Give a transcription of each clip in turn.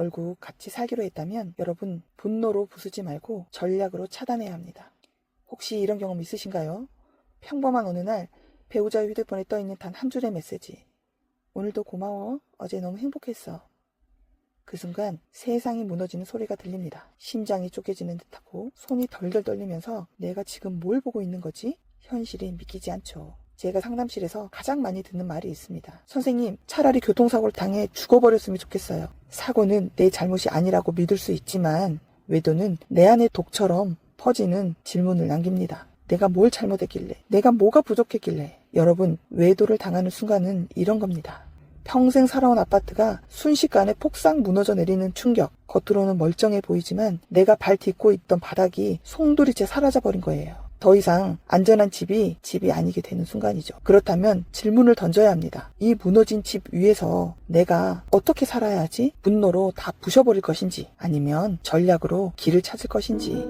결국 같이 살기로 했다면 여러분 분노로 부수지 말고 전략으로 차단해야 합니다. 혹시 이런 경험 있으신가요? 평범한 어느 날 배우자의 휴대폰에 떠있는 단 한 줄의 메시지. 오늘도 고마워. 어제 너무 행복했어. 그 순간 세상이 무너지는 소리가 들립니다. 심장이 쪼개지는 듯하고 손이 덜덜 떨리면서 내가 지금 뭘 보고 있는 거지? 현실이 믿기지 않죠. 제가 상담실에서 가장 많이 듣는 말이 있습니다. 선생님, 차라리 교통사고를 당해 죽어버렸으면 좋겠어요. 사고는 내 잘못이 아니라고 믿을 수 있지만 외도는 내 안의 독처럼 퍼지는 질문을 남깁니다. 내가 뭘 잘못했길래? 내가 뭐가 부족했길래? 여러분, 외도를 당하는 순간은 이런 겁니다. 평생 살아온 아파트가 순식간에 폭삭 무너져 내리는 충격. 겉으로는 멀쩡해 보이지만 내가 발 딛고 있던 바닥이 송두리째 사라져 버린 거예요. 더 이상 안전한 집이 집이 아니게 되는 순간이죠. 그렇다면 질문을 던져야 합니다. 이 무너진 집 위에서 내가 어떻게 살아야 하지? 분노로 다 부셔버릴 것인지 아니면 전략으로 길을 찾을 것인지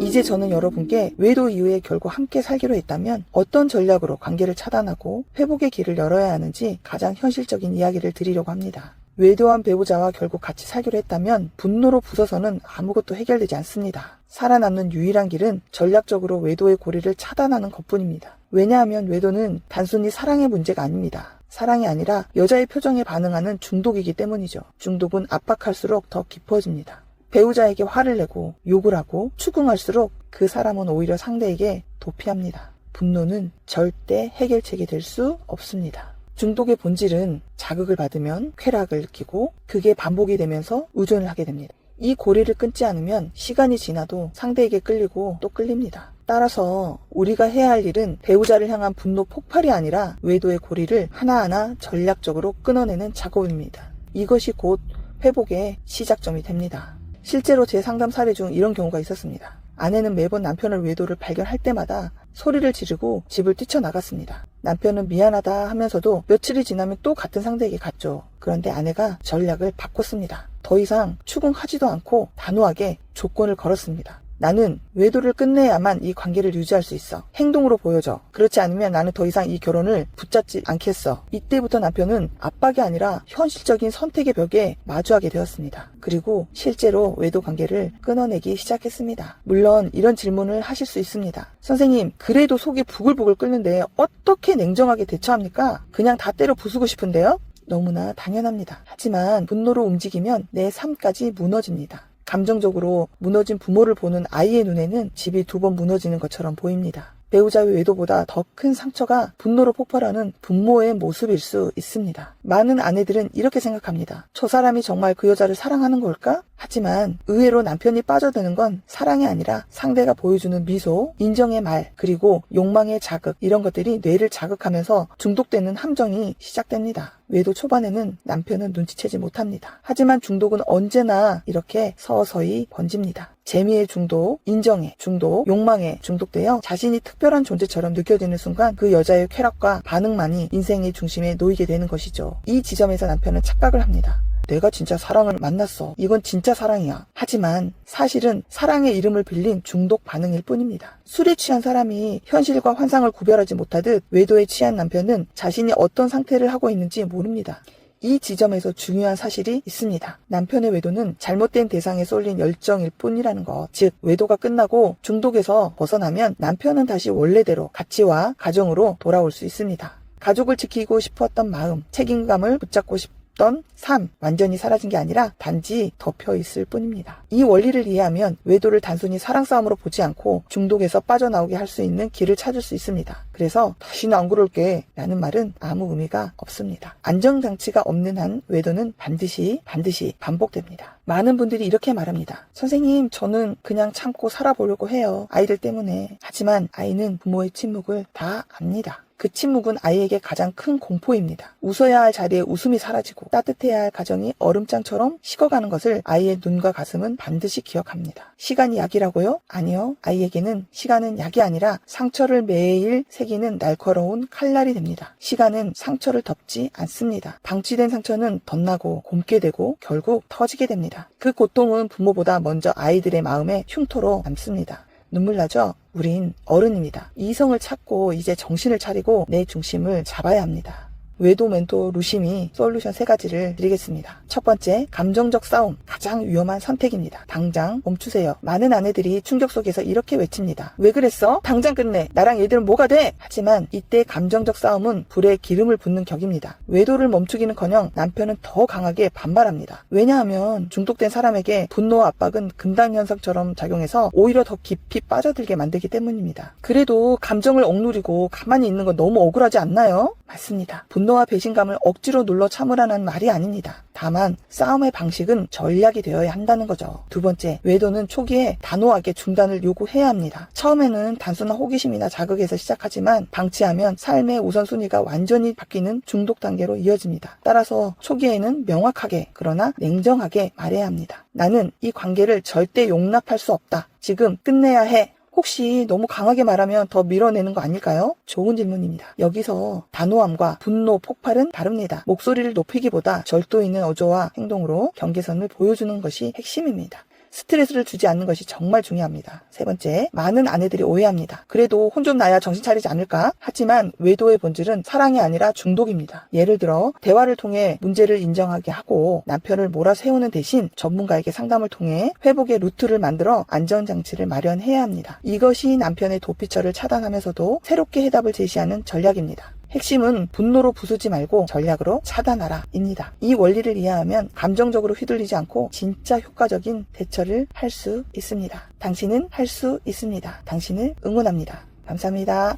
이제 저는 여러분께 외도 이후에 결국 함께 살기로 했다면 어떤 전략으로 관계를 차단하고 회복의 길을 열어야 하는지 가장 현실적인 이야기를 드리려고 합니다. 외도한 배우자와 결국 같이 살기로 했다면 분노로 부서서는 아무것도 해결되지 않습니다. 살아남는 유일한 길은 전략적으로 외도의 고리를 차단하는 것뿐입니다. 왜냐하면 외도는 단순히 사랑의 문제가 아닙니다. 사랑이 아니라 여자의 표정에 반응하는 중독이기 때문이죠. 중독은 압박할수록 더 깊어집니다. 배우자에게 화를 내고 욕을 하고 추궁할수록 그 사람은 오히려 상대에게 도피합니다. 분노는 절대 해결책이 될 수 없습니다. 중독의 본질은 자극을 받으면 쾌락을 느끼고 그게 반복이 되면서 의존을 하게 됩니다. 이 고리를 끊지 않으면 시간이 지나도 상대에게 끌리고 또 끌립니다. 따라서 우리가 해야 할 일은 배우자를 향한 분노 폭발이 아니라 외도의 고리를 하나하나 전략적으로 끊어내는 작업입니다. 이것이 곧 회복의 시작점이 됩니다. 실제로 제 상담 사례 중 이런 경우가 있었습니다. 아내는 매번 남편을 외도를 발견할 때마다 소리를 지르고 집을 뛰쳐나갔습니다. 남편은 미안하다 하면서도 며칠이 지나면 또 같은 상대에게 갔죠. 그런데 아내가 전략을 바꿨습니다. 더 이상 추궁하지도 않고 단호하게 조건을 걸었습니다. 나는 외도를 끝내야만 이 관계를 유지할 수 있어. 행동으로 보여줘. 그렇지 않으면 나는 더 이상 이 결혼을 붙잡지 않겠어. 이때부터 남편은 압박이 아니라 현실적인 선택의 벽에 마주하게 되었습니다. 그리고 실제로 외도 관계를 끊어내기 시작했습니다. 물론 이런 질문을 하실 수 있습니다. 선생님, 그래도 속이 부글부글 끓는데 어떻게 냉정하게 대처합니까? 그냥 다 때려 부수고 싶은데요? 너무나 당연합니다. 하지만 분노로 움직이면 내 삶까지 무너집니다. 감정적으로 무너진 부모를 보는 아이의 눈에는 집이 두 번 무너지는 것처럼 보입니다. 배우자의 외도보다 더 큰 상처가 분노로 폭발하는 부모의 모습일 수 있습니다. 많은 아내들은 이렇게 생각합니다. 저 사람이 정말 그 여자를 사랑하는 걸까? 하지만 의외로 남편이 빠져드는 건 사랑이 아니라 상대가 보여주는 미소, 인정의 말, 그리고 욕망의 자극, 이런 것들이 뇌를 자극하면서 중독되는 함정이 시작됩니다. 외도 초반에는 남편은 눈치채지 못합니다. 하지만 중독은 언제나 이렇게 서서히 번집니다. 재미의 중독, 인정의 중독, 욕망에 중독되어 자신이 특별한 존재처럼 느껴지는 순간 그 여자의 쾌락과 반응만이 인생의 중심에 놓이게 되는 것이죠. 이 지점에서 남편은 착각을 합니다. 내가 진짜 사랑을 만났어. 이건 진짜 사랑이야. 하지만 사실은 사랑의 이름을 빌린 중독 반응일 뿐입니다. 술에 취한 사람이 현실과 환상을 구별하지 못하듯 외도에 취한 남편은 자신이 어떤 상태를 하고 있는지 모릅니다. 이 지점에서 중요한 사실이 있습니다. 남편의 외도는 잘못된 대상에 쏠린 열정일 뿐이라는 것. 즉, 외도가 끝나고 중독에서 벗어나면 남편은 다시 원래대로 가치와 가정으로 돌아올 수 있습니다. 가족을 지키고 싶었던 마음, 책임감을 붙잡고 싶 던 삶, 완전히 사라진 게 아니라 단지 덮여 있을 뿐입니다. 이 원리를 이해하면 외도를 단순히 사랑 싸움으로 보지 않고 중독에서 빠져나오게 할 수 있는 길을 찾을 수 있습니다. 그래서 다시는 안 그럴게 라는 말은 아무 의미가 없습니다. 안정장치가 없는 한 외도는 반드시 반드시 반복됩니다. 많은 분들이 이렇게 말합니다. 선생님, 저는 그냥 참고 살아보려고 해요. 아이들 때문에. 하지만 아이는 부모의 침묵을 다 압니다. 그 침묵은 아이에게 가장 큰 공포입니다. 웃어야 할 자리에 웃음이 사라지고 따뜻해야 할 가정이 얼음장처럼 식어가는 것을 아이의 눈과 가슴은 반드시 기억합니다. 시간이 약이라고요? 아니요. 아이에게는 시간은 약이 아니라 상처를 매일 새기는 날카로운 칼날이 됩니다. 시간은 상처를 덮지 않습니다. 방치된 상처는 덧나고 곰게 되고 결국 터지게 됩니다. 그 고통은 부모보다 먼저 아이들의 마음에 흉터로 남습니다. 눈물 나죠? 우린 어른입니다. 이성을 찾고 이제 정신을 차리고 내 중심을 잡아야 합니다. 외도, 멘토, 루심이 솔루션 세 가지를 드리겠습니다. 첫 번째, 감정적 싸움. 가장 위험한 선택입니다. 당장 멈추세요. 많은 아내들이 충격 속에서 이렇게 외칩니다. 왜 그랬어? 당장 끝내. 나랑 얘들은 뭐가 돼? 하지만 이때 감정적 싸움은 불에 기름을 붓는 격입니다. 외도를 멈추기는 커녕 남편은 더 강하게 반발합니다. 왜냐하면 중독된 사람에게 분노와 압박은 금단 현상처럼 작용해서 오히려 더 깊이 빠져들게 만들기 때문입니다. 그래도 감정을 억누르고 가만히 있는 건 너무 억울하지 않나요? 맞습니다. 분노와 배신감을 억지로 눌러 참으라는 말이 아닙니다. 다만 싸움의 방식은 전략이 되어야 한다는 거죠. 두 번째, 외도는 초기에 단호하게 중단을 요구해야 합니다. 처음에는 단순한 호기심이나 자극에서 시작하지만 방치하면 삶의 우선순위가 완전히 바뀌는 중독 단계로 이어집니다. 따라서 초기에는 명확하게 그러나 냉정하게 말해야 합니다. 나는 이 관계를 절대 용납할 수 없다. 지금 끝내야 해. 혹시 너무 강하게 말하면 더 밀어내는 거 아닐까요? 좋은 질문입니다. 여기서 단호함과 분노, 폭발은 다릅니다. 목소리를 높이기보다 절도 있는 어조와 행동으로 경계선을 보여주는 것이 핵심입니다. 스트레스를 주지 않는 것이 정말 중요합니다. 세 번째, 많은 아내들이 오해합니다. 그래도 혼 좀 나야 정신 차리지 않을까? 하지만 외도의 본질은 사랑이 아니라 중독입니다. 예를 들어 대화를 통해 문제를 인정하게 하고 남편을 몰아세우는 대신 전문가에게 상담을 통해 회복의 루트를 만들어 안전장치를 마련해야 합니다. 이것이 남편의 도피처를 차단하면서도 새롭게 해답을 제시하는 전략입니다. 핵심은 분노로 부수지 말고 전략으로 차단하라 입니다. 이 원리를 이해하면 감정적으로 휘둘리지 않고 진짜 효과적인 대처를 할 수 있습니다. 당신은 할 수 있습니다. 당신을 응원합니다. 감사합니다.